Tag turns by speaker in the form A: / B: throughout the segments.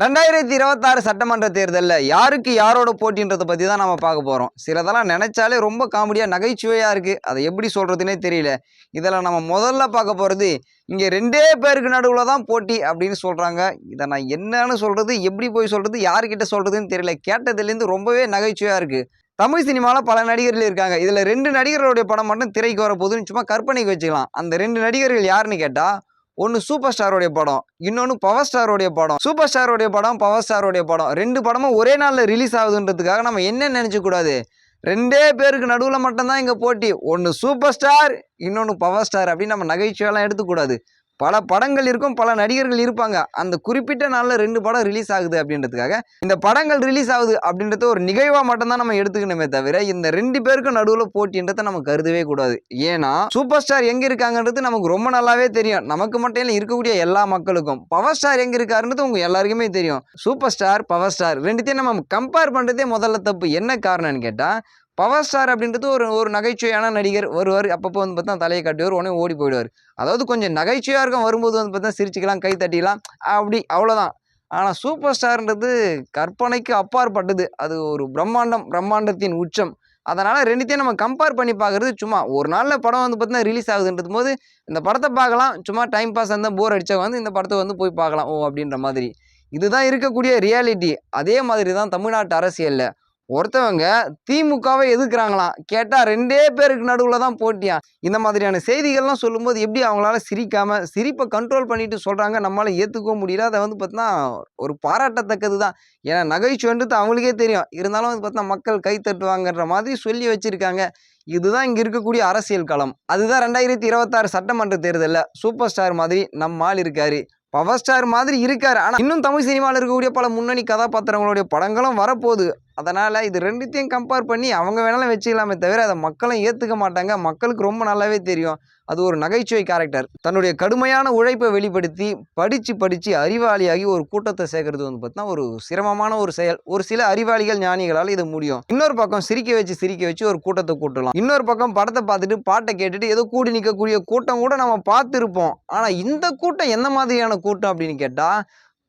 A: ரெண்டாயிரத்தி இருபத்தாறு சட்டமன்ற தேர்தலில் யாருக்கு யாரோட போட்டின்றதை பற்றி தான் நம்ம பார்க்க போகிறோம் சிலதெல்லாம் நினைச்சாலே ரொம்ப காமெடியாக நகைச்சுவையாக இருக்குது அதை எப்படி சொல்கிறதுனே தெரியல. இதில் நம்ம முதல்ல பார்க்க போகிறது இங்கே ரெண்டே பேருக்கு நடுவில் தான் போட்டி அப்படின்னு சொல்கிறாங்க இதை நான் என்னன்னு சொல்கிறது எப்படி போய் சொல்கிறது யார்கிட்ட சொல்கிறதுன்னு தெரியல. கேட்டதுலேருந்து ரொம்பவே நகைச்சுவையாக இருக்குது தமிழ் சினிமாவில் பல நடிகர்கள் இருக்காங்க. இதில் ரெண்டு நடிகர்களுடைய படம் மட்டும் திரைக்கு வர போதுன்னு சும்மா கற்பனைக்கு வச்சுக்கலாம். அந்த ரெண்டு நடிகர்கள் யாருன்னு கேட்டால் ஒன்று சூப்பர் ஸ்டாரோடைய படம் இன்னொன்று பவர் ஸ்டாரோடைய படம். சூப்பர் ஸ்டாரோடைய படம் பவர் ஸ்டாரோடைய படம். ரெண்டு படமும் ஒரே நாளில் ரிலீஸ் ஆகுதுன்றதுக்காக நம்ம என்ன நினச்சக்கூடாது ரெண்டே பேருக்கு நடுவில் மட்டும்தான் இங்கே போட்டி. ஒன்று சூப்பர் ஸ்டார் இன்னொன்று பவர் ஸ்டார் அப்படின்னு நம்ம நகைச்சுவையெல்லாம் எடுத்துக்கூடாது. பல படங்கள் இருக்கும் பல நடிகர்கள் இருப்பாங்க. அந்த குறிப்பிட்ட நாளில் ரெண்டு படம் ரிலீஸ் ஆகுது அப்படின்றதுக்காக இந்த படங்கள் ரிலீஸ் ஆகுது அப்படின்றத ஒரு நிகழ்வாக மட்டும்தான் நம்ம எடுத்துக்கணுமே தவிர இந்த ரெண்டு பேருக்கும் நடுவில் போட்டின்றதை நம்ம கருதவே கூடாது. ஏன்னா சூப்பர் ஸ்டார் எங்கே இருக்காங்கன்றது நமக்கு ரொம்ப நல்லாவே தெரியும். நமக்கு மட்டும் இல்லை இருக்கக்கூடிய எல்லா மக்களுக்கும். பவர் ஸ்டார் எங்கே இருக்காருன்றது உங்கள் எல்லாருக்குமே தெரியும். சூப்பர் ஸ்டார் பவர் ஸ்டார் ரெண்டுத்தையும் நம்ம கம்பேர் பண்ணுறதே முதல்ல தப்பு. என்ன காரணம்னு கேட்டால் பவர் ஸ்டார் அப்படின்றது ஒரு ஒரு நகைச்சுவையான நடிகர் வருவார் அப்பப்போ வந்து பார்த்தா தலையை காட்டுவார் உடனே ஓடி போயிடுவார். அதாவது கொஞ்சம் நகைச்சுவையாக இருக்கும் வரும்போது வந்து பார்த்தா சிரிச்சுக்கலாம் கை தட்டிக்கலாம் அப்படி அவ்வளோதான் ஆனால் சூப்பர் ஸ்டார்ன்றது கற்பனைக்கு அப்பாற்பட்டது. அது ஒரு பிரம்மாண்டம் பிரம்மாண்டத்தின் உச்சம். அதனால் ரெண்டுத்தையும் நம்ம கம்பேர் பண்ணி பார்க்குறது சும்மா ஒரு நாளில் படம் வந்து பார்த்தீங்கன்னா ரிலீஸ் ஆகுதுன்றது போது இந்த படத்தை பார்க்கலாம் சும்மா டைம் பாஸ் இருந்தால் போர் அடித்தா வந்து இந்த படத்தை வந்து போய் பார்க்கலாம் ஓ அப்படின்ற மாதிரி. இதுதான் இருக்கக்கூடிய ரியாலிட்டி அதே மாதிரி தான் தமிழ்நாட்டு அரசியலில். ஒருத்தவங்க திமுகவை எதிர்க்கிறாங்களாம். கேட்டால் ரெண்டே பேருக்கு நடுவில் தான் போட்டியா இந்த மாதிரியான செய்திகள்லாம் சொல்லும்போது எப்படி அவங்களால சிரிக்காமல் சிரிப்பை கண்ட்ரோல் பண்ணிட்டு சொல்கிறாங்க நம்மளால் ஏற்றுக்கவும் முடியல. அதை வந்து பார்த்தீங்கன்னா ஒரு பாராட்டத்தக்கது தான். ஏன்னா நகைச்சுவன்றது அவங்களுக்கே தெரியும். இருந்தாலும் வந்து பார்த்தா மக்கள் கை தட்டுவாங்கன்ற மாதிரி சொல்லி வச்சுருக்காங்க. இதுதான் இங்கே இருக்கக்கூடிய அரசியல் களம். அதுதான் ரெண்டாயிரத்தி இருபத்தாறு சட்டமன்ற தேர்தலில் சூப்பர் ஸ்டார் மாதிரி நம்ம ஆள் இருக்காரு. பவர் ஸ்டார் மாதிரி இருக்காரு. ஆனால் இன்னும் தமிழ் சினிமாவில் இருக்கக்கூடிய பல முன்னணி கதாபாத்திரங்களுடைய படங்களும் வரப்போகுது. அதனால் இது ரெண்டுத்தையும் கம்பேர் பண்ணி அவங்க வேணாலும் வச்சுக்கலாமே தவிர அதை மக்களும் ஏற்றுக்க மாட்டாங்க. மக்களுக்கு ரொம்ப நல்லாவே தெரியும். அது ஒரு நகைச்சுவை கேரக்டர் தன்னுடைய கடுமையான உழைப்பை வெளிப்படுத்தி படித்து படித்து அறிவாளியாகி ஒரு கூட்டத்தை சேர்க்கறது வந்து பார்த்தீங்கன்னா ஒரு சிரமமான ஒரு செயல். ஒரு சில அறிவாளிகள் ஞானிகளால் இது முடியும். இன்னொரு பக்கம் சிரிக்க வச்சு சிரிக்க வச்சு ஒரு கூட்டத்தை கூட்டலாம். இன்னொரு பக்கம் படத்தை பார்த்துட்டு பாட்டை கேட்டுட்டு ஏதோ கூடி நிற்கக்கூடிய கூட்டம் கூட நம்ம பார்த்துருப்போம். ஆனால் இந்த கூட்டம் எந்த மாதிரியான கூட்டம் அப்படின்னு கேட்டால்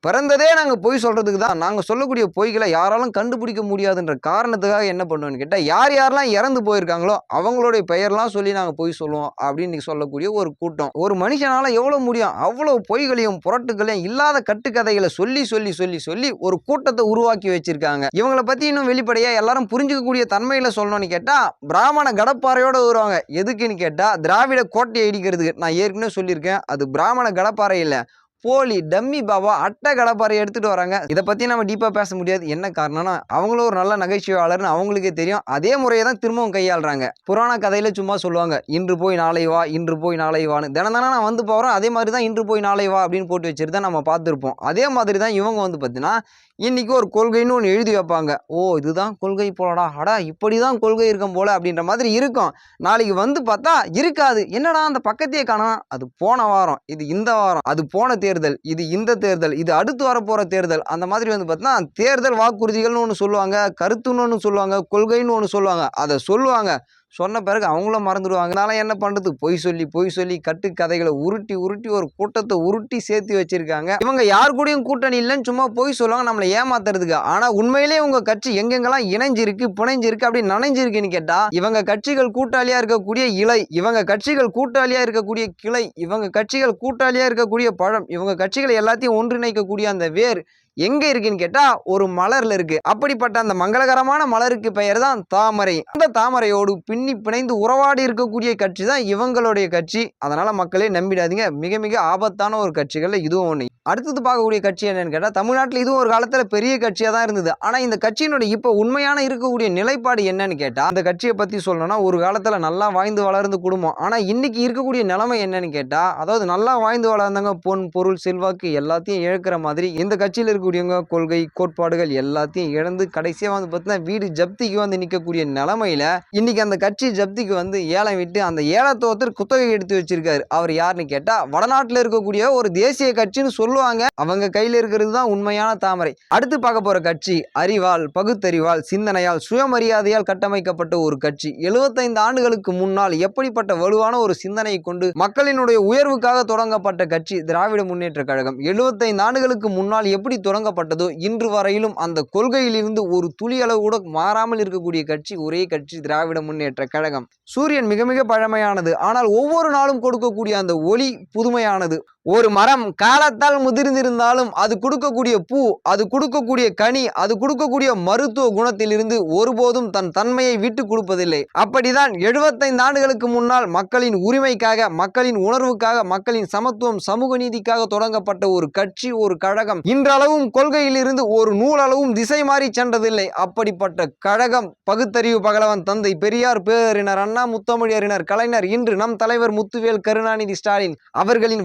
A: பிறந்ததே நாங்கள் பொய் சொல்கிறதுக்கு தான். நாங்கள் சொல்லக்கூடிய பொய்களை யாராலும் கண்டுபிடிக்க முடியாதுன்ற காரணத்துக்காக என்ன பண்ணுவோன்னு கேட்டால் யார் யாரெல்லாம் இறந்து போயிருக்காங்களோ அவங்களுடைய பெயர்லாம் சொல்லி நாங்கள் பொய் சொல்லுவோம் அப்படின்னு சொல்லக்கூடிய ஒரு கூட்டம். ஒரு மனுஷனால் எவ்வளோ முடியும்? அவ்வளோ பொய்களையும் புரட்டுகளையும் இல்லாத கட்டுக்கதைகளை சொல்லி சொல்லி சொல்லி சொல்லி ஒரு கூட்டத்தை உருவாக்கி வச்சிருக்காங்க. இவங்களை பற்றி இன்னும் வெளிப்படையாக எல்லாரும் புரிஞ்சுக்கக்கூடிய தன்மையில் சொல்லணும்னு கேட்டால் பிராமண கடப்பாறையோடு வருவாங்க. எதுக்குன்னு கேட்டால் திராவிட கோட்டையை இடிக்கிறதுக்கு நான் ஏற்கனவே சொல்லியிருக்கேன். அது பிராமண கடப்பாறை இல்லை. போலி டம்மி பாபா அட்டை கடப்பாறை எடுத்துகிட்டு வராங்க. இதை பற்றி நம்ம டீப்பாக பேச முடியாது. என்ன காரணம்னா அவங்களும் ஒரு நல்ல நகைச்சுவையாளர்னு அவங்களுக்கே தெரியும். அதே முறையை தான் திரும்பவும் கையாளுறாங்க. புராண கதையில் சும்மா சொல்லுவாங்க இன்று போய் நாளை வா இன்று போய் நாளை வான்னு. தினம் தானே நான் வந்து போகிறோம் அதே மாதிரி தான் இன்று போய் நாளை வா அப்படின்னு போட்டு வச்சுட்டு தான் நம்ம பார்த்துருப்போம். அதே மாதிரி தான் இவங்க வந்து பார்த்தீங்கன்னா இன்றைக்கி ஒரு கொள்கைன்னு ஒன்று எழுதி வைப்பாங்க. ஓ இதுதான் கொள்கை போலடா. அடா இப்படி தான் கொள்கை இருக்கும் போல அப்படின்ற மாதிரி இருக்கும். நாளைக்கு வந்து பார்த்தா இருக்காது. என்னடா அந்த பக்கத்தையே காணா அது போன வாரம். இது இந்த வாரம். அது போன தேர்தல் இது இந்த தேர்தல் இது அடுத்து வரப்போகிற தேர்தல் அந்த மாதிரி வந்து பார்த்தீங்கன்னா தேர்தல் வாக்குறுதிகள்னு ஒன்று சொல்லுவாங்க கருத்துன்னு ஒன்று சொல்லுவாங்க கொள்கைன்னு ஒன்று சொல்லுவாங்க. அதை சொல்லுவாங்க. சொன்ன பிறகு அவங்களும் மறந்துடுவாங்க. அதனால் என்ன பண்ணுறது பொய் சொல்லி பொய் சொல்லி கட்டு கதைகளை உருட்டி உருட்டி ஒரு கூட்டத்தை உருட்டி சேர்த்து வச்சுருக்காங்க. இவங்க யார் கூடயும் கூட்டணி இல்லைன்னு சும்மா பொய் சொல்லுவாங்க நம்மளை ஏமாத்துறதுக்கு. ஆனால் உண்மையிலேயே உங்கள் கட்சி எங்கெங்கெல்லாம் இணைஞ்சிருக்கு புனைஞ்சிருக்கு அப்படி நனைஞ்சிருக்குன்னு கேட்டால் இவங்க கட்சிகள் கூட்டாளியாக இருக்கக்கூடிய இலை இவங்க கட்சிகள் கூட்டாளியாக இருக்கக்கூடிய கிளை இவங்க கட்சிகள் கூட்டாளியாக இருக்கக்கூடிய பழம் இவங்க கட்சிகள் எல்லாத்தையும் ஒன்றிணைக்கக்கூடிய அந்த வேர் எங்கே இருக்குன்னு கேட்டால் ஒரு மலரில் இருக்கு. அப்படிப்பட்ட அந்த மங்களகரமான மலருக்கு பெயர் தான் தாமரை. அந்த தாமரையோடு பின்னி பிணைந்து உறவாடி இருக்கக்கூடிய கட்சி தான் இவங்களுடைய கட்சி. அதனால் மக்களே நம்பிடாதீங்க. மிக மிக ஆபத்தான ஒரு கட்சிகளில் இதுவும் ஒன்று அடுத்தது பார்க்கக்கூடிய கட்சி என்னன்னு கேட்டால் தமிழ்நாட்டில் இதுவும் ஒரு காலத்தில் பெரிய கட்சியாக தான் இருந்தது. ஆனால் இந்த கட்சியினுடைய இப்போ உண்மையான இருக்கக்கூடிய நிலைப்பாடு என்னன்னு கேட்டால் அந்த கட்சியை பற்றி சொல்லணும்னா ஒரு காலத்தில் நல்லா வாழ்ந்து வளர்ந்து குடும்பம். ஆனால் இன்னைக்கு இருக்கக்கூடிய நிலைமை என்னன்னு கேட்டால் அதாவது நல்லா வாழ்ந்து வளர்ந்தவங்க பொன் பொருள் செல்வாக்கு எல்லாத்தையும் இழக்கிற மாதிரி இந்த கட்சியில் இருக்கக்கூடியவங்க கொள்கை கோட்பாடுகள் எல்லாத்தையும் இழந்து கடைசியாக வந்து பார்த்தீங்கன்னா வீடு ஜப்திக்கு வந்து நிற்கக்கூடிய நிலமையில இன்னைக்கு அந்த கட்சி ஜப்திக்கு வந்து ஏலம் விட்டு அந்த ஏலத்தை ஒருத்தர் குத்தகை எடுத்து வச்சிருக்காரு. அவர் யாருன்னு கேட்டா வடநாட்டில் இருக்கக்கூடிய ஒரு தேசிய கட்சின்னு சொல்லுவாங்க. அவங்க கையில் இருக்கிறது தான் உண்மையான தாமரை. அடுத்து பார்க்க போற கட்சி அறிவால் பகுத்தறிவால் சிந்தனையால் சுயமரியாதையால் கட்டமைக்கப்பட்ட ஒரு கட்சி. எழுபத்தைந்து ஆண்டுகளுக்கு முன்னால் எப்படிப்பட்ட வலுவான ஒரு சிந்தனையை கொண்டு மக்களினுடைய உயர்வுக்காக தொடங்கப்பட்ட கட்சி திராவிட முன்னேற்ற கழகம். எழுபத்தைந்து ஆண்டுகளுக்கு முன்னால் எப்படி தொடங்கப்பட்டதோ இன்று வரையிலும் அந்த கொள்கையிலிருந்து ஒரு துளியளவு கூட மாறாமல் இருக்கக்கூடிய கட்சி ஒரே கட்சி திராவிட முன்னேற்ற கழகம். சூரியன் மிக மிக பழமையானது. ஆனால் ஒவ்வொரு நாளும் கொடுக்கக்கூடிய அந்த ஒளி புதுமையானது. ஒரு மரம் காலத்தால் முதிர்ந்திருந்தாலும் அது கொடுக்கக்கூடிய பூ அது கொடுக்கக்கூடிய கனி அது கொடுக்கக்கூடிய மருத்துவ குணத்திலிருந்து ஒருபோதும் தன் தன்மையை விட்டு கொடுப்பதில்லை. அப்படிதான் எழுபத்தைந்து ஆண்டுகளுக்கு முன்னால் மக்களின் உரிமைக்காக மக்களின் உணர்வுக்காக மக்களின் சமத்துவம் சமூக நீதிக்காக தொடங்கப்பட்ட ஒரு கட்சி ஒரு கழகம். இன்றளவும் கொள்கையிலிருந்து ஒரு நூலளவும் திசை மாறி சென்றதில்லை. அப்படிப்பட்ட கழகம் பகுத்தறிவு பகலவன் தந்தை பெரியார் பேரறிஞர் அண்ணா முத்தமிழறிஞர் கலைஞர் இன்று நம் தலைவர் முத்துவேல் கருணாநிதி ஸ்டாலின் அவர்களின்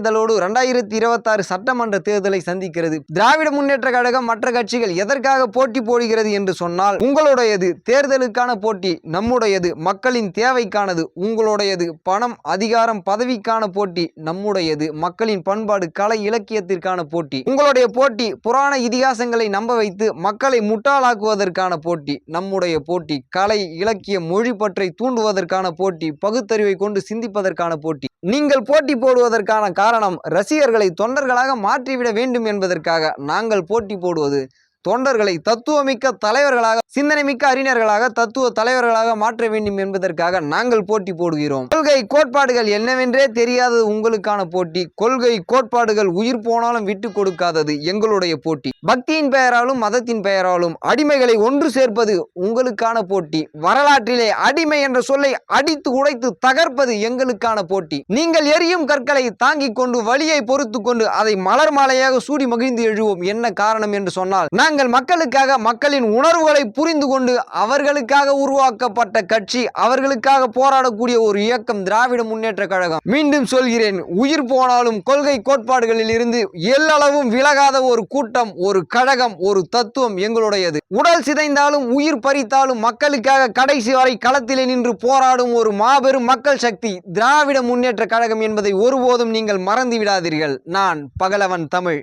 A: வழிகாட்டுதலோடு இரண்டாயிரத்தி இருபத்தாறு சட்டமன்ற தேர்தலை சந்திக்கிறது. திராவிட முன்னேற்ற கழகம் மற்ற கட்சிகள் எதற்காக போட்டி போடுகிறது என்று சொன்னால் உங்களுடையது தேர்தலுக்கான போட்டி நம்முடையது மக்களின் தேவைக்கானது உங்களுடையது பணம் அதிகாரம் பதவிக்கான போட்டி நம்முடையது மக்களின் பண்பாடு கலை இலக்கியத்திற்கான போட்டி. உங்களுடைய போட்டி புராண இதிகாசங்களை நம்ப வைத்து மக்களை முட்டாளாக்குவதற்கான போட்டி நம்முடைய போட்டி கலை இலக்கிய மொழி பற்றை தூண்டுவதற்கான போட்டி பகுத்தறிவை கொண்டு சிந்திப்பதற்கான போட்டி. நீங்கள் போட்டி போடுவதற்கான காரணம் ரசிகர்களை தொண்டர்களாக மாற்றிவிட வேண்டும் என்பதற்காக நாங்கள் போட்டி போடுவது தொண்டர்களை தத்துவமிக்க தலைவர்களாக சிந்தனை மிக்க அறிஞர்களாக தத்துவ தலைவர்களாக மாற்ற வேண்டும் என்பதற்காக நாங்கள் போட்டி போடுகிறோம். கொள்கை கோட்பாடுகள் என்னவென்றே தெரியாதது உங்களுக்கான போட்டி. கொள்கை கோட்பாடுகள் உயிர் போனாலும் விட்டு கொடுக்காதது எங்களுடைய போட்டி. பக்தியின் பெயராலும் மதத்தின் பெயராலும் அடிமைகளை ஒன்று சேர்ப்பது உங்களுக்கான போட்டி. வரலாற்றிலே அடிமை என்ற சொல்லை அடித்து உடைத்து தகர்ப்பது எங்களுக்கான போட்டி. நீங்கள் எரியும் கற்களை தாங்கிக் கொண்டு வழியை பொறுத்து கொண்டு அதை மலர் மாலையாக சூடி மகிழ்ந்து எழுவோம். என்ன காரணம் என்று சொன்னால் தங்கள் மக்களுக்காக மக்களின் உணர்வுகளை புரிந்து கொண்டு அவர்களுக்காக உருவாக்கப்பட்ட கட்சி அவர்களுக்காக போராடக்கூடிய ஒரு இயக்கம் திராவிட முன்னேற்ற கழகம். மீண்டும் சொல்கிறேன் உயிர் போனாலும் கொள்கை கோட்பாடுகளில் இருந்து எல்லளவும் விலகாத ஒரு கூட்டம் ஒரு கழகம் ஒரு தத்துவம் எங்களுடையது. உடல் சிதைந்தாலும் உயிர் பறித்தாலும் மக்களுக்காக கடைசி வரை களத்திலே நின்று போராடும் ஒரு மாபெரும் மக்கள் சக்தி திராவிட முன்னேற்ற கழகம் என்பதை ஒருபோதும் நீங்கள் மறந்து விடாதீர்கள். நான் பகலவன் தமிழ்.